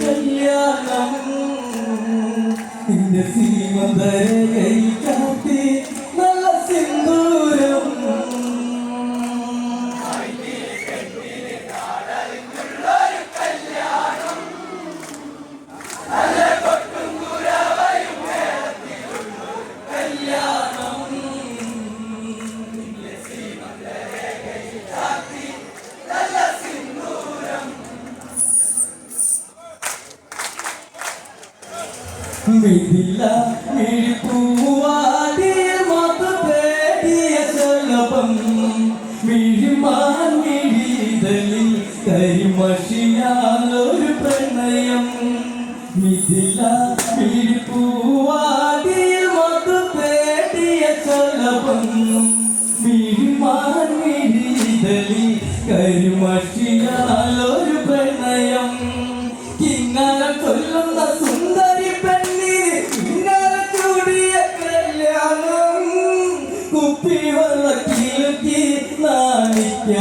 കല്യാണം. നിന്റെ സീമന്തരകൈ മിഥില മിഴിപ്പൂവാടിയ മധു തേടിയ ശലഭം മിഴിമാൻ മിഴിതലിൽ കരിമഷിയാലൊരു പ്രണയം. മിഥില മിഴിപ്പൂവാടിയ മധു തേടിയ ശലഭം മിഴിമാൻ മിഴിതലിൽ കരിമഷിയാലൊരു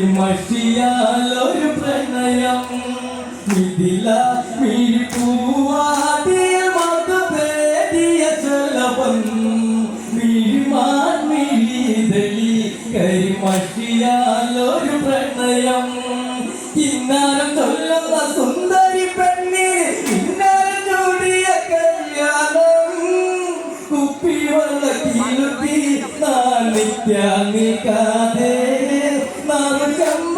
കരിമഷിയാലൊരു പ്രണയം. ഇതില മിഴിപ്പൂവാടിയ മധു തേടിയ ശലഭം മിഴിമാൻ മിഴിതളിൽ കരിമഷിയാലൊരു പ്രണയം. ഇന്നാരം ചൊല്ലുന്ന സുന്ദരി പെണ്ണി ഇന്നാരം ചൂടിയ കല്യാണം. കുപ്പി വെള്ളത്തിലുത്തി നാണിക്കാൻ നിൽക്കാതെ got my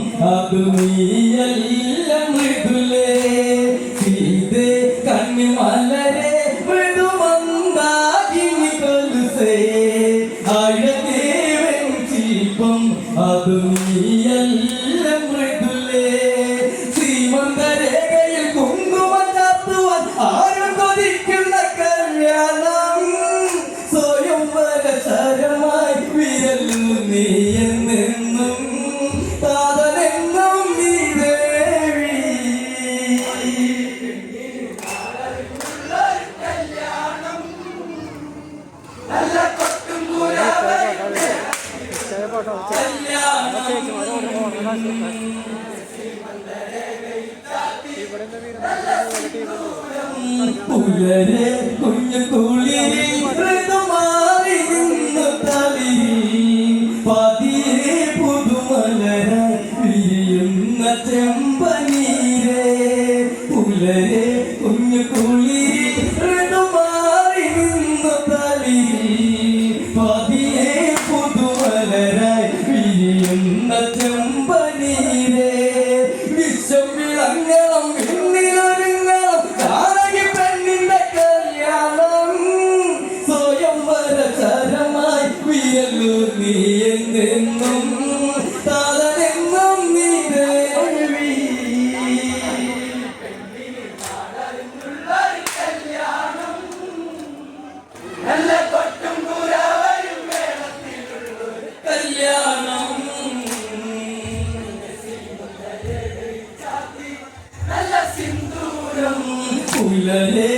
വെഞ്ചിപ്പം അതു നീയല്ല മൃദുലേ. സീതേ കണ്ണിമലരെ മൃദുമന്ദാകിനി കൊലുസേ അഴകേ വെഞ്ചിപ്പം അതു നീയല്ല പുലരെ കുഞ്ഞു കുളിരിൽ ഋതുമാറി നിന്നു തളിരിൽ പതിയെ ചെമ്പനീരേ. പുലരെ കുഞ്ഞു കുളിരിൽ നീ എന്നെന്നും താതനെന്നും നീ ദേവി കല്യാണം. പുലരെ